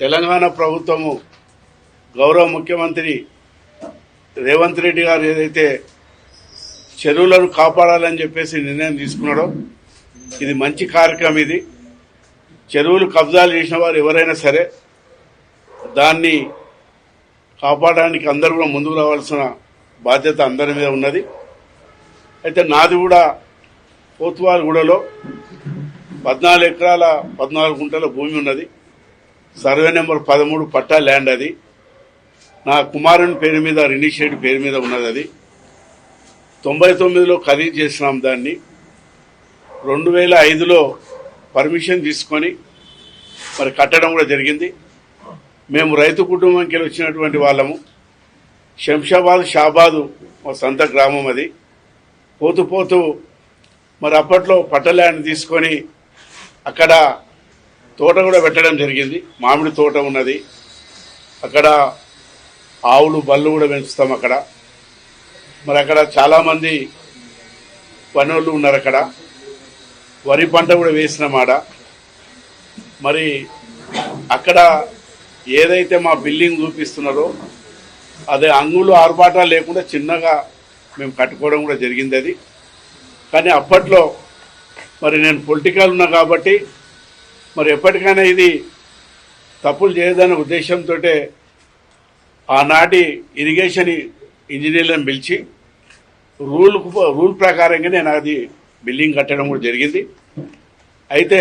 తెలంగాణ ప్రభుత్వము గౌరవ ముఖ్యమంత్రి రేవంత్ రెడ్డి గారు ఏదైతే చెరువులను కాపాడాలని చెప్పేసి నిర్ణయం తీసుకున్నాడో ఇది మంచి కార్యక్రమం ఇది. చెరువులు కబ్జాలు చేసిన వారు ఎవరైనా సరే దాన్ని కాపాడడానికి అందరూ కూడా ముందుకు రావాల్సిన బాధ్యత అందరి మీద ఉన్నది. అయితే నాది కూడా కోత్వాలగూడలో పద్నాలుగు ఎకరాల పద్నాలుగు గుంటల భూమి ఉన్నది. సర్వే నెంబర్ పదమూడు పట్టా ల్యాండ్ అది. నా కుమారుని పేరు మీద రినిషియేట్ పేరు మీద ఉన్నది అది. తొంభై తొమ్మిదిలో ఖరీదు చేసినాం దాన్ని. రెండు వేల ఐదులో పర్మిషన్ తీసుకొని మరి కట్టడం కూడా జరిగింది. మేము రైతు కుటుంబంకి వచ్చినటువంటి వాళ్ళము. శంషాబాద్ షాబాదు మా సొంత గ్రామం అది. పోతూ పోతూ మరి అప్పట్లో పట్టల్యాండ్ తీసుకొని అక్కడ తోట కూడా పెట్టడం జరిగింది. మామిడి తోట ఉన్నది. అక్కడ ఆవులు బళ్ళు కూడా పెంచుతాం అక్కడ. మరి అక్కడ చాలామంది పనులు ఉన్నారు అక్కడ. వరి పంట కూడా వేసినామాడ మరి అక్కడ ఏదైతే మా బిల్డింగ్ చూపిస్తున్నారో అదే అంగులు ఆర్భాట లేకుండా చిన్నగా మేము కట్టుకోవడం కూడా జరిగింది అది. కానీ అప్పట్లో మరి నేను పొలిటికల్ ఉన్నా కాబట్టి మరి ఎప్పటికైనా ఇది తప్పులు చేయదనే ఉద్దేశంతో ఆనాటి ఇరిగేషన్ ఇంజనీర్లను పిలిచి రూల్ రూల్ ప్రకారంగా నేను అది బిల్డింగ్ కట్టడం కూడా జరిగింది. అయితే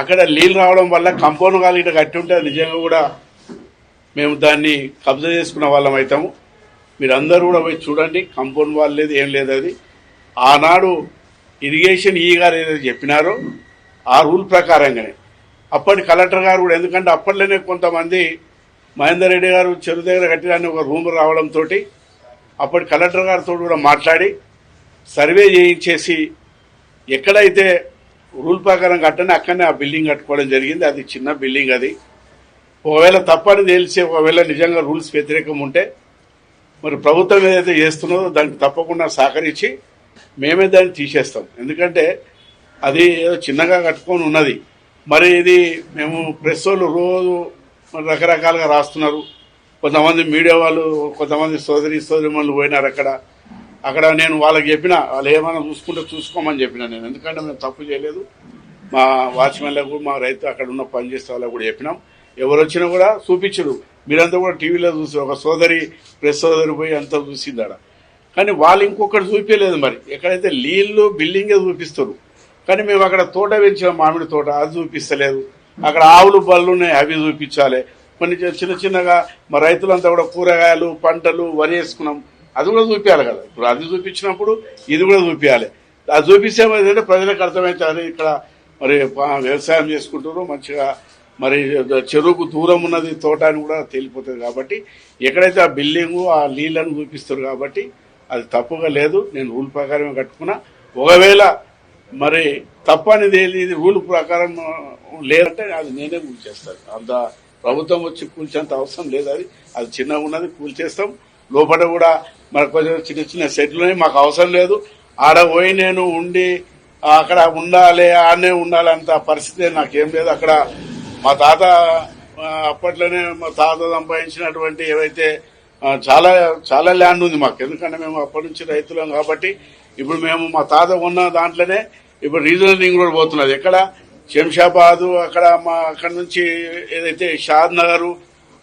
అక్కడ నీళ్ళు రావడం వల్ల కంపౌండ్ వాళ్ళు ఇట్లా కట్టి ఉంటే నిజంగా కూడా మేము దాన్ని కబ్జా చేసుకున్న వాళ్ళం అవుతాము. మీరు అందరూ కూడా పోయి చూడండి కంపౌండ్ వాళ్ళు లేదు ఏం లేదు అది. ఆనాడు ఇరిగేషన్ ఈ గారు ఏదైతే చెప్పినారో ఆ రూల్ ప్రకారంగానే. అప్పటి కలెక్టర్ గారు కూడా ఎందుకంటే అప్పట్లోనే కొంతమంది మహేందర్ రెడ్డి గారు చెరువు దగ్గర కట్టడానికి ఒక రూమ్ రావడంతో అప్పటి కలెక్టర్ గారితో కూడా మాట్లాడి సర్వే చేయించేసి ఎక్కడైతే రూల్ ప్రకారం కట్టని అక్కడనే ఆ బిల్డింగ్ కట్టుకోవడం జరిగింది. అది చిన్న బిల్డింగ్ అది. ఒకవేళ తప్పని తెలిసి ఒకవేళ నిజంగా రూల్స్ వ్యతిరేకం ఉంటే మరి ప్రభుత్వం ఏదైతే చేస్తున్నదో దానికి తప్పకుండా సహకరించి మేమే దాన్ని తీసేస్తాం. ఎందుకంటే అది ఏదో చిన్నగా కట్టుకొని ఉన్నది. మరి ఇది మేము ప్రెస్ వాళ్ళు రోజు మరి రకరకాలుగా రాస్తున్నారు. కొంతమంది మీడియా వాళ్ళు కొంతమంది సోదరి సోదరి వాళ్ళు పోయినారు అక్కడ. అక్కడ నేను వాళ్ళకి చెప్పిన వాళ్ళు ఏమైనా చూసుకుంటే చూసుకోమని చెప్పిన నేను. ఎందుకంటే మేము తప్పు చేయలేదు. మా వాచ్మెన్లకు మా రైతు అక్కడ ఉన్న పనిచేసే వాళ్ళకు కూడా చెప్పినాం. ఎవరు వచ్చినా కూడా చూపించరు. మీరంతా కూడా టీవీలో చూసి ఒక సోదరి ప్రెస్ సోదరి పోయి అంతా చూసిందాడ కానీ వాళ్ళు ఇంకొకటి చూపించలేదు మరి. ఎక్కడైతే నీళ్ళు బిల్డింగే చూపిస్తారు. కానీ మేము అక్కడ తోట పెంచిన మామిడి తోట అది చూపిస్తలేదు. అక్కడ ఆవులు బళ్ళు ఉన్నాయి అవి చూపించాలి. కొన్ని చిన్న చిన్నగా మా రైతులంతా కూడా కూరగాయలు పంటలు వరి వేసుకున్నాం. అది కూడా చూపించాలి కదా. ఇప్పుడు అది చూపించినప్పుడు ఇది కూడా చూపించాలి అది చూపిస్తే ఏంటంటే ప్రజలకు అర్థమవుతుంది అది ఇక్కడ మరి వ్యవసాయం చేసుకుంటారు మంచిగా మరి చెరువుకు దూరం ఉన్నది తోట అని కూడా తేలిపోతుంది కాబట్టి ఎక్కడైతే ఆ బిల్డింగు ఆ నీళ్ళను చూపిస్తారు కాబట్టి అది తప్పుగా లేదు. నేను రూల్ ప్రకారమే కట్టుకున్నా. ఒకవేళ మరి తప్పనిది ఏది? ఇది రూల్ ప్రకారం లేదంటే అది నేనే కూల్చేస్తాను అంత ప్రభుత్వం వచ్చి కూల్చేంత అవసరం లేదు అది. అది చిన్నగా ఉన్నది కూల్చేస్తాం. లోపల కూడా మరి కొంచెం చిన్న చిన్న సెట్లు మాకు అవసరం లేదు. ఆడ పోయి నేను ఉండి అక్కడ ఉండాలి ఆడనే ఉండాలి అంత పరిస్థితి నాకేం లేదు. అక్కడ మా తాత అప్పట్లోనే మా తాత సంపాదించినటువంటి ఏవైతే చాలా చాలా ల్యాండ్ ఉంది మాకు. ఎందుకంటే మేము అప్పటి నుంచి రైతులం కాబట్టి ఇప్పుడు మేము మా తాత ఉన్న దాంట్లోనే ఇప్పుడు రీజనల్ రింగ్ రోడ్ పోతున్నది. ఎక్కడ? శంషాబాదు అక్కడ మా అక్కడ నుంచి ఏదైతే షాద్ నగర్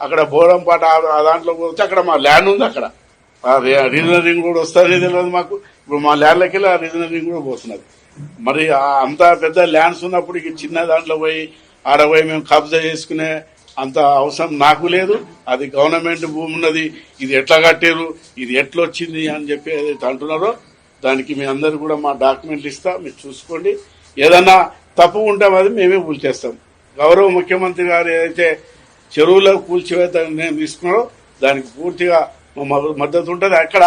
అక్కడ బోరంపాట ఆ- దాంట్లో పోతే అక్కడ మా ల్యాండ్ ఉంది అక్కడ. రీ- రీజనల్ రింగ్ రోడ్ వస్తుంది తెలియదు మాకు. ఇప్పుడు మా ల్యాండ్లకి వెళ్ళి ఆ రీజనల్ రింగ్ రోడ్ పోతున్నది. మరి అంత పెద్ద ల్యాండ్స్ ఉన్నప్పుడు ఇక చిన్న దాంట్లో పోయి ఆడ పోయి మేము కబ్జా చేసుకునే అంత అవసరం నాకు లేదు. అది గవర్నమెంట్ భూమి ఉన్నది. ఇది ఎట్లా కట్టారు ఇది ఎట్లా వచ్చింది అని చెప్పి అంటున్నారో దానికి మీ అందరు కూడా మా డాక్యుమెంట్లు ఇస్తా మీరు చూసుకోండి. ఏదన్నా తప్పు ఉంటే అది మేమే కూల్చేస్తాం గౌరవ ముఖ్యమంత్రి గారు ఏదైతే చెరువులో కూల్చివేత నేను తీసుకున్నారో దానికి పూర్తిగా మా మద్దతు ఉంటుంది. అక్కడ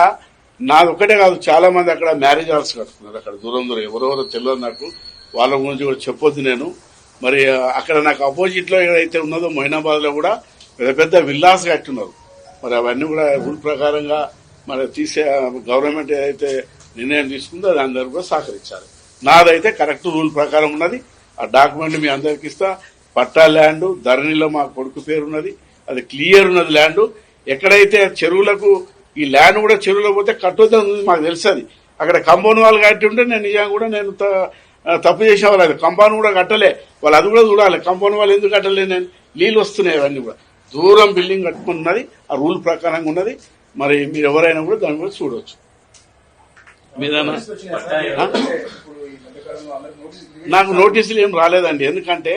నాది ఒక్కటే కాదు చాలా మంది అక్కడ మ్యారేజ్ హాల్స్ కట్టుకున్నారు అక్కడ దూరం దూరం ఎవరెవరో తెలియదు నాకు. వాళ్ళ గురించి కూడా చెప్పొద్దు నేను. మరి అక్కడ నాకు అపోజిట్లో ఏదైతే ఉన్నదో మొయినాబాద్లో కూడా పెద్ద పెద్ద విల్లాస్ కట్టున్నారు మరి అవన్నీ కూడా రూల్ ప్రకారంగా మరి తీసే గవర్నమెంట్ ఏదైతే నిర్ణయం తీసుకుందో అది అందరూ కూడా సహకరించాలి. నాదైతే కరెక్ట్ రూల్ ప్రకారం ఉన్నది. ఆ డాక్యుమెంట్ మీ అందరికి ఇస్తా. పట్టా ల్యాండ్ ధరణిలో మా కొడుకు పేరు ఉన్నది. అది క్లియర్ ఉన్నది ల్యాండ్. ఎక్కడైతే చెరువులకు ఈ ల్యాండ్ కూడా చెరువులో పోతే కట్టొద్దని ఉంది మాకు తెలుసు అక్కడ కంపౌండ్ వాళ్ళు కట్టి ఉంటే నేను నిజంగా కూడా నేను త- తప్పు చేసేవాళ్ళు అది కంపౌండ్ కూడా కట్టలే. వాళ్ళు అది కూడా చూడాలి. కంపౌండ్ వాళ్ళు ఎందుకు కట్టలే నేను? నీళ్ళు వస్తున్నాయి అవన్నీ కూడా. దూరం బిల్డింగ్ కట్టుకున్నది. ఆ రూల్ ప్రకారంగా ఉన్నది. మరి మీరు ఎవరైనా కూడా దాని కూడా చూడవచ్చు నాకు నోటీసులు ఏం రాలేదండి. ఎందుకంటే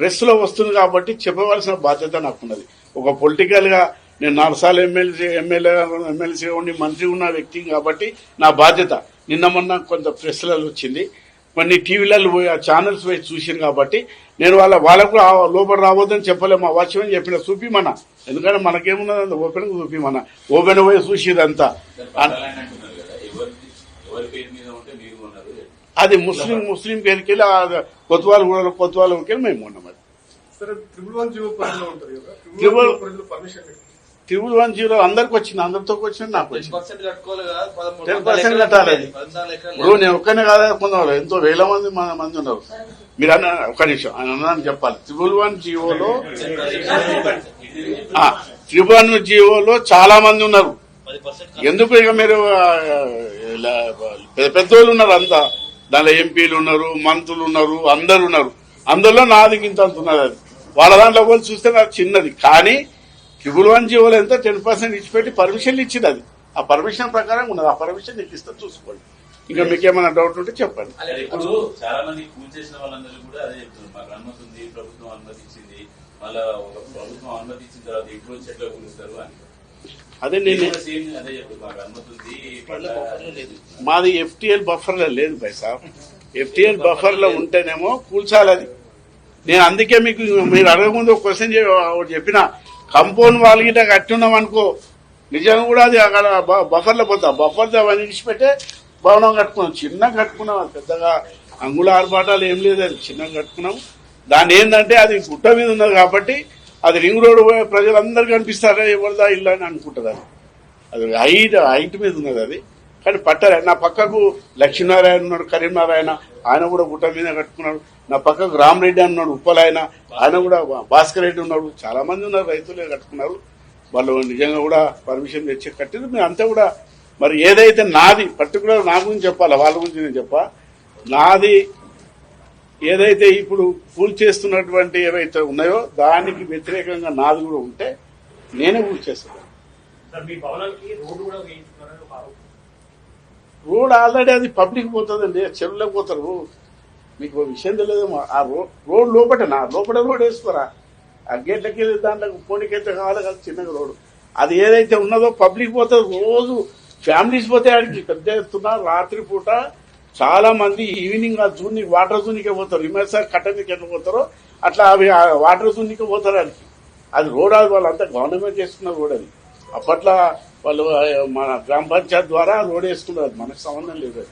ప్రెస్లో వస్తుంది కాబట్టి చెప్పవలసిన బాధ్యత నాకున్నది. ఒక పొలిటికల్గా నేను నాలుగు సార్లు ఎమ్మెల్సీ ఎమ్మెల్యే ఎమ్మెల్సీ ఉండి మంత్రి ఉన్న వ్యక్తి కాబట్టి నా బాధ్యత. నిన్న మొన్న కొంత ప్రెస్లలో వచ్చింది. కొన్ని టీవీలలో పోయి ఆ ఛానల్స్ పోయి చూసాను కాబట్టి నేను వాళ్ళ వాళ్ళకు లోపల రావద్దని చెప్పలే మా వాచ్యమని చెప్పిన చూపిమన్నా ఎందుకంటే మనకేమున్నది ఓపెన్ చూపిమన్నా ఓపెన్ పోయి చూసేదంతా పట్టాలని అంటున్నారు కదా ఎవరి ఎవరి పేరు మీద ఉంటే మీరు ఉన్నారు అది ముస్లిం ముస్లిం పేరుకి వెళ్ళి కొత్వాలు కూడా కొత్వాలు వెళ్ళి మేము ఉన్నాం అది. సరే ట్రిపుల్ వన్ జీరో అందరికి వచ్చింది అందరితో వచ్చింది నాకు టెన్ పర్సెంట్ కట్టుకోవాలి కదా పదమూడు 10% పద్నాలుగు ఎకరాలు కట్టాలి. ఇప్పుడు నేను ఒక్కనే కాదా కొందరు ఎంతో వేల మంది మన- మంది ఉన్నారు. మీరు అన్న ఒక్క నిమిషం ఆయన అన్నాను చెప్పాలి. ట్రిపుల్ వన్ జీవోలో ట్రిపుల్ వన్ జీవోలో చాలా మంది ఉన్నారు. ఎందుకు ఇక మీరు పెద్ద పెద్దోళ్ళు ఉన్నారు అంతా? దానిలో ఎంపీలు ఉన్నారు మంత్రులు ఉన్నారు అందరు ఉన్నారు. అందులో నాది ఇంత అంత అది. వాళ్ళ దాంట్లో కూడా చూస్తే నాకు చిన్నది. కానీ ట్రిపుల్ వన్ జీవోలు ఎంత టెన్ పర్సెంట్ ఇచ్చిపెట్టి పర్మిషన్లు ఇచ్చింది అది. ఆ పర్మిషన్ ప్రకారం ఉన్నది. ఆ పర్మిషన్ నీకు ఇస్తే చూసుకోండి. ఇంకా మీకు ఏమైనా డౌట్ ఉంటే చెప్పండి. ఇప్పుడు చాలా మంది కూల్ చేసిన వాళ్ళందరూ కూడా అదే చెప్తున్నారు. మాకు అనుమతి ఉంది ప్రభుత్వం అనుమతించింది మళ్ళీ ప్రభుత్వం అనుమతించిన తర్వాత ఇప్పుడు వచ్చి ఎట్లా కూలుస్తారు అని. అదే నేను మాది ఎఫ్టిఎల్ బఫర్లో లేదు పై సార్ ఎఫ్టిఎల్ బఫర్లో ఉంటేనేమో కూల్చాలి అది నేను అందుకే మీకు మీరు అడగముందు ఒక క్వశ్చన్ చెప్పిన. కంపౌండ్ వాళ్ళ గిట్ట కట్టున్నాం అనుకో నిజంగా కూడా అది అక్కడ బఫర్లో పోతాం. బఫర్ అవన్నీ విడిచిపెట్టే భవనం కట్టుకున్నాం. చిన్నగా కట్టుకున్నాం అది పెద్దగా అంగుళ ఆర్భాటాలు ఏం లేదు అది చిన్నగా కట్టుకున్నాం. దాని ఏంటంటే అది గుట్ట మీద ఉన్నది కాబట్టి అది రింగ్ రోడ్ ప్రజలందరూ కనిపిస్తారా ఎవరిదా ఇల్లు అని అనుకుంటుంది? అది అది హైట్ హైట్ మీద ఉన్నది అది. కానీ పట్టలే నా పక్కకు లక్ష్మీనారాయణ ఉన్నాడు కరీంనారాయణ ఆయన కూడా గుట్ట మీద కట్టుకున్నాడు. నా పక్కకు రామరెడ్డి అన్నాడు ఉప్పలాయన ఆయన కూడా భాస్కర్ రెడ్డి ఉన్నాడు. చాలా మంది ఉన్నారు రైతులే కట్టుకున్నారు. వాళ్ళు నిజంగా కూడా పర్మిషన్ తెచ్చి కట్టింది మేము అంతా కూడా మరి ఏదైతే నాది పర్టికులర్ నా గురించి చెప్పాలి వాళ్ళ గురించి నేను చెప్పా. నాది ఏదైతే ఇప్పుడు కూల్ చేస్తున్నటువంటి ఏవైతే ఉన్నాయో దానికి వ్యతిరేకంగా నాది కూడా ఉంటే నేనే కూల్ చేస్తాను రోడ్ ఆల్రెడీ అది పబ్లిక్ పోతుందండి చెరువులోకి పోతారు. మీకు విషయం తెలియదేమో ఆ రోడ్ లోపటనా లోపల రోడ్ వేసుకోరా? ఆ గేట్లకి దాంట్లో పోనీకైతే కావాలి కదా చిన్నగా రోడ్. అది ఏదైతే ఉన్నదో పబ్లిక్ పోతుంది రోజు ఫ్యామిలీస్ పోతే ఆడికి పెద్ద ఎత్తున రాత్రి పూట చాలా మంది ఈవినింగ్ ఆ జూని వాటర్ జూనికే పోతారు. ఇమేసారి కట్టనికి ఎట్లా పోతారో అట్లా అవి వాటర్ జూనికే పోతారు ఆడికి అది రోడ్ అది వాళ్ళంతా గవర్నమెంట్ వేసుకున్న రోడ్ అది. అప్పట్లో వాళ్ళు మన గ్రామ పంచాయత్ ద్వారా రోడ్ వేసుకున్నారు. అది మనకు సంబంధం లేదు అది.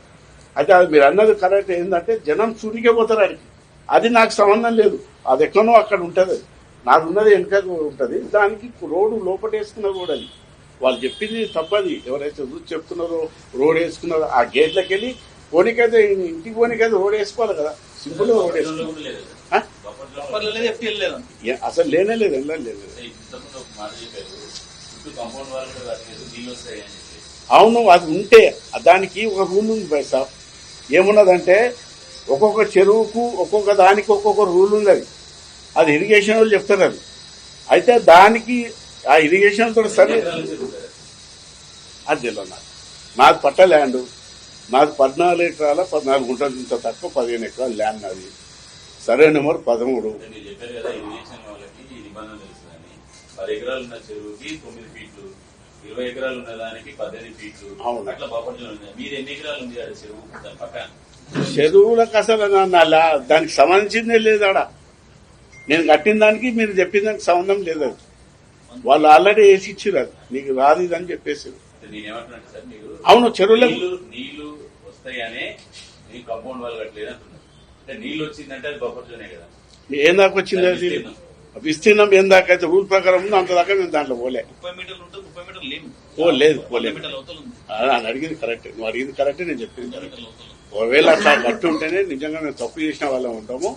అయితే అది మీరు అన్నది కరెక్ట్ ఏంటంటే జనం చూనికే పోతారు ఆడికి అది నాకు సంబంధం లేదు. అది ఎక్కడో అక్కడ ఉంటుంది. అది. నాకు ఉన్నది వెనుక ఉంటుంది. దానికి రోడ్డు లోపల వేసుకున్న రోడ్ అది. వాళ్ళు చెప్పింది తప్పది. ఎవరైతే చూసి చెప్తున్నారో రోడ్ వేసుకున్నారో ఆ గేట్లకి వెళ్ళి పోనీకైతే ఇంటికి పోనీకైతే రోడ్ వేసుకోవాలి కదా. సింపుల్ లేదు. ఏ- అసలు లేనే లేదు వెళ్ళలేదు లేదు అవును అది ఉంటే దానికి ఒక రూల్ ఉంది బై సార్ ఏమున్నదంటే ఒక్కొక్క చెరువుకు ఒక్కొక్క దానికి ఒక్కొక్క రూల్ ఉంది అది. అది ఇరిగేషన్ వాళ్ళు చెప్తారు అది. అయితే దానికి ఆ ఇరిగేషన్ తోటి సరే అది తెలియదు నాకు. నాది పట్ట ల్యాండ్ నాది పద్నాలుగు ఎకరాల పద్నాలుగు గుంటలు ఇంత తక్కువ పదిహేను ఎకరాల ల్యాండ్ నాది. సరే నెంబర్ పదమూడు. చెరువులకు అసలు దానికి సంబంధించిందే లేదు ఆడ. నేను కట్టిన దానికి మీరు చెప్పిన దానికి సంబంధం లేదు. వాళ్ళు ఆల్రెడీ వేసి ఇచ్చారు అది. నీకు రాదు ఇది అని చెప్పేసి అంటే నేను ఏమంటున్నాను సార్ మీరు అవును, చెరువులకు- నీళ్ళు నీళ్ళు వస్తాయనే మీ కాంపౌండ్ వాళ్ళు కట్టలేదు అంటున్నారు. అంటే నీళ్ళు వచ్చిందంటే అది బఫర్లోనే కదా. ఏం దాకా వచ్చింది అది? విస్తీర్ణం. ఏం దాకా? అయితే రూల్ ప్రకారం ఉందో అంత దాకా నేను దాంట్లో పోలే. ముప్పై మీటర్లు ఉంటుంది ముప్పై మీటర్లు లేవు. ఓ లేదు పోలేదు. అని అడిగింది కరెక్ట్ నువ్వు అడిగింది కరెక్ట్ నేను చెప్పింది కరెక్ట్. ఒకవేళ అట్లా కట్టి ఉంటేనే నిజంగా మేము తప్పు చేసిన వాళ్ళం ఉంటాము.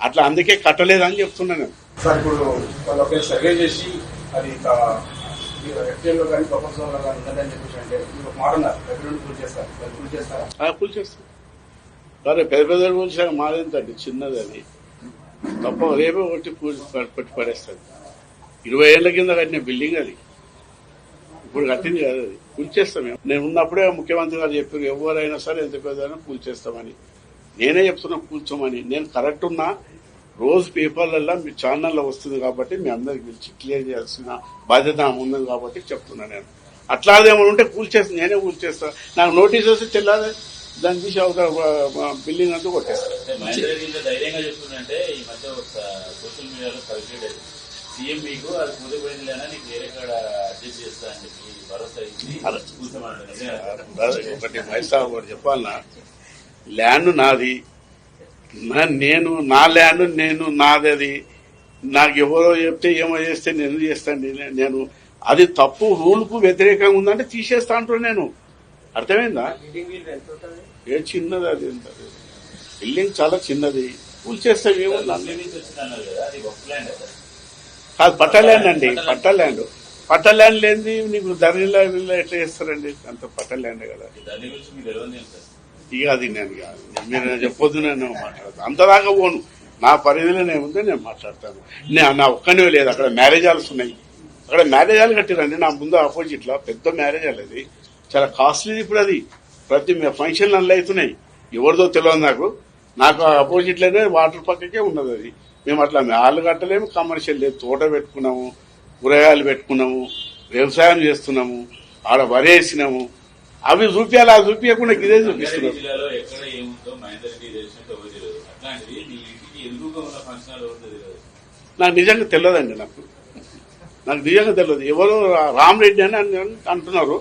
అట్లా అందుకే కట్టలేదని చెప్తున్నా నేను. సార్ ఇప్పుడు సర్వే చేసి అది ఎఫ్టీఎల్లో కానీ ప్రపంచంలో కానీ ఉందని చెప్పేసి అంటే మీరు ఒక మాట ఉన్నారు నుండి చేస్తారు. చేస్తారా? చేస్తాం. సరే పెద్ద పెద్ద రూల్స్ మాదేంటండి చిన్నది అది. తప్ప రేపే ఒకటి పూజ పట్టి పడేస్తాడు. ఇరవై ఏళ్ళ కింద కట్టిన బిల్డింగ్ అది. ఇప్పుడు కట్టింది కాదు అది. కూల్చేస్తాం మేము. నేను ఉన్నప్పుడే ముఖ్యమంత్రి గారు చెప్పారు ఎవరైనా సరే ఎంత పెద్దైనా కూల్ చేస్తామని. నేనే చెప్తున్నా కూర్చోమని నేను కరెక్ట్ ఉన్నా రోజు పేపర్లలో మీ ఛానల్లో వస్తుంది కాబట్టి మీ అందరికి పిలిచి క్లియర్ చేయాల్సిన బాధ్యత ఉన్నది కాబట్టి చెప్తున్నా నేను. అట్లాదేమో ఉంటే కూల్ చేస్తా నేనే కూల్ చేస్తా. నాకు నోటీస్ వస్తే తెల్లాలి దాన్ని తీసి అవతల బిల్డింగ్ అంతా కొట్టేస్తా. అంటే మహేందర్ రెడ్డి ఇంత ధైర్యంగా చెప్తుందంటే ఈ మధ్య సోషల్ మీడియాలో సీఎం మీకు అది కూలిపోయిందిలేనా నీకు వేరే కాడ అడ్జస్ట్ చేస్తా అని చెప్పి భరోసా ఇచ్చి అలా. కూర్చోమన్నాడు ఒకటి మైసాబ్ కూడా చెప్పాలన్నా ల్యాండ్ నాది నేను నా ల్యాండ్ నేను నాది అది నాకు ఎవరో చెప్తే ఏమో చేస్తే నేను చేస్తాను? నేను- అది తప్పు రూల్కు వ్యతిరేకంగా ఉందంటే తీసేస్తా అంటున్నా నేను. అర్థమైందా? ఏ చిన్నది అది. బిల్డింగ్ చాలా చిన్నది. కూల్ చేస్తే కదా అది ఒక ల్యాండ్ కదా కాదు పట్ట ల్యాండ్ అండి పట్ట ల్యాండ్ పట్ట ల్యాండ్ లేనిది నీకు ధరలా ఎట్లా చేస్తారండి? అంత పట్ట ల్యాండ్ కదా. దాని ఇక అది నేను కాదు. మీరు చెప్పొద్దు నేను మాట్లాడతాను అంతదాకా పోను. నా పరిధిలో ఏముందో నేను మాట్లాడతాను. నేను నా ఒక్కనే లేదు. అక్కడ మ్యారేజ్ హాల్స్ ఉన్నాయి. అక్కడ మ్యారేజ్ హాల్ కట్టిరండి. నా ముందు ఆపోజిట్లో పెద్ద మ్యారేజ్ హాల్ అది. చాలా కాస్ట్లీ ఇప్పుడు అది. ప్రతి ఫంక్షన్ అందులో అవుతున్నాయి ఎవరిదో తెలియదు నాకు. నాకు ఆపోజిట్లోనే వాటర్ పక్కకే ఉన్నది అది. మేము అట్లా హాల్ కట్టలేము కమర్షియల్ లేదు. తోట పెట్టుకున్నాము కూరగాయలు పెట్టుకున్నాము వ్యవసాయం చేస్తున్నాము ఆడ వరేసినాము. అవి చూపించాలి ఆ చూపించకుండా ఇదే చూపిస్తున్నారు. మీ నాకు నిజంగా తెలియదండి నాకు. నాకు నిజంగా తెలియదు. ఎవరు రామరెడ్డి అని అని అంటున్నారు.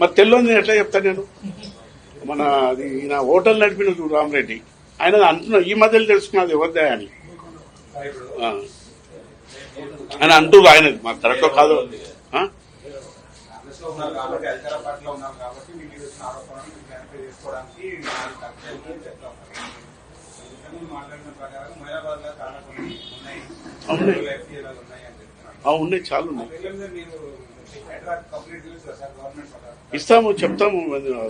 మరి తెలియదు నేను ఎట్లా చెప్తాను నేను? మన అది నా హోటల్ నడిపిన చూడు రామరెడ్డి. ఆయన అంటున్నా ఈ మధ్యలో తెలుసుకున్నది ఎవరిదే అని. ఆయన అంటున్నారు ఆయన మాకు కరెక్ట్ కాదు. లో ఉన్నారు కాబట్టి అధికార పార్టీలో ఉన్నారు కాబట్టి మీ మీద వచ్చిన ఆరోపణలు చెప్తా ఉన్నారు. మాట్లాడిన ప్రకారం లో చాలా కొన్ని ఉన్నాయి. అని చెప్తున్నారు. చాలా ఉన్నాయి. మీరు ఇస్తాము చెప్తాము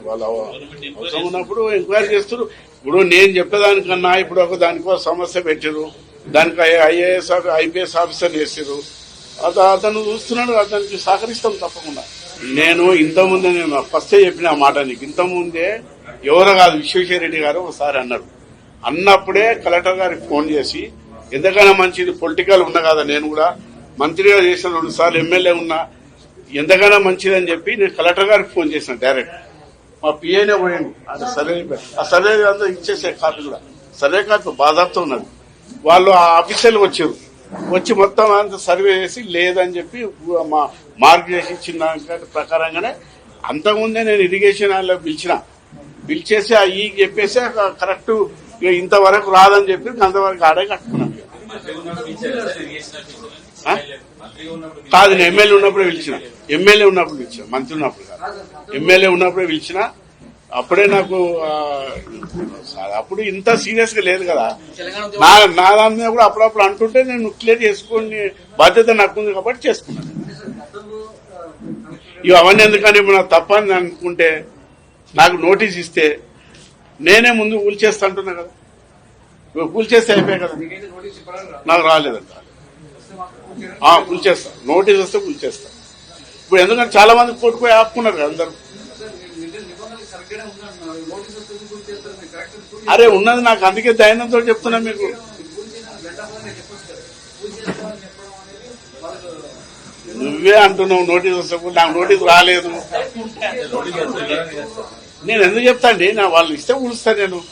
వాళ్ళ అవసరం ఉన్నప్పుడు ఎంక్వైరీ చేస్తారు ఇప్పుడు నేను చెప్పేదానికన్నా ఇప్పుడు ఒక దానికో సమస్య పెట్టారు. దానికి ఐఏఎస్ ఐపీఎస్ ఆఫీసర్ చేసారు. అత- అతను చూస్తున్నాడు అతనికి సహకరిస్తాం తప్పకుండా. నేను ఇంతకుముందే నేను ఫస్టే చెప్పిన ఆ మాట నీకు. ఇంతకుముందే ఎవరో కాదు విశ్వేశ్వర రెడ్డి గారు ఒకసారి అన్నారు అన్నప్పుడే కలెక్టర్ గారికి ఫోన్ చేసి ఎంతకైనా మంచిది పొలిటికల్ ఉన్నా కదా నేను కూడా. మంత్రిగా చేసిన రెండు సార్లు ఎమ్మెల్యే ఉన్నా. ఎంతకైనా మంచిది అని చెప్పి నేను కలెక్టర్ గారికి ఫోన్ చేసిన డైరెక్ట్. మా పిఏనే పోయాను అది సర్వే ఆ సర్వే అంతా ఇచ్చేసే కాపీ కూడా. సర్వే కాపీ బాధతో ఉన్నది. వాళ్ళు ఆ ఆఫీసర్లు వచ్చారు. వచ్చి మొత్తం అంత సర్వే చేసి లేదని చెప్పి మా మార్క్ చేసి ఇచ్చిన దాని ప్రకారంగానే అంతకుముందే నేను ఇరిగేషన్ వాళ్ళకి పిలిచిన. పిలిచేసి ఆ ఈ చెప్పేసి కరెక్ట్ ఇక ఇంతవరకు రాదని చెప్పి అంతవరకు ఆడే కట్టుకున్నాను కాదు నేను ఎమ్మెల్యే ఉన్నప్పుడే పిలిచిన. ఎమ్మెల్యే ఉన్నప్పుడు పిలిచిన మంత్రి ఉన్నప్పుడు కాదు. ఎమ్మెల్యే ఉన్నప్పుడే పిలిచిన. అప్పుడే నాకు అప్పుడు ఇంత సీరియస్గా లేదు కదా. నా నా దాని మీద కూడా అప్పుడప్పుడు అంటుంటే నేను క్లియర్ చేసుకుని బాధ్యత నాకు ఉంది కాబట్టి చేసుకున్నాను. ఇవి అవన్నీ ఎందుకని ఇప్పుడు తప్పని అనుకుంటే నాకు నోటీస్ ఇస్తే నేనే ముందు కూల్చేస్తా అంటున్నా కదా. ఇవి కూల్చేస్తే అయిపోయాయి కదా. నాకు రాలేదంట. కూల్చేస్తా. నోటీస్ వస్తే కూల్చేస్తా. ఇప్పుడు ఎందుకంటే చాలా మంది కొట్టుకుపోయి ఆపుకున్నారు కదా అందరూ. అరే ఉన్నది నాకు అందుకే దయనంతో చెప్తున్నా మీకు. నువ్వే అంటున్నావు నోటీస్ వస్తే నాకు నోటీస్ రాలేదు. నేను ఎందుకు చెప్తాండి? నా వాళ్ళు ఇస్తే కూలుస్తా నేను.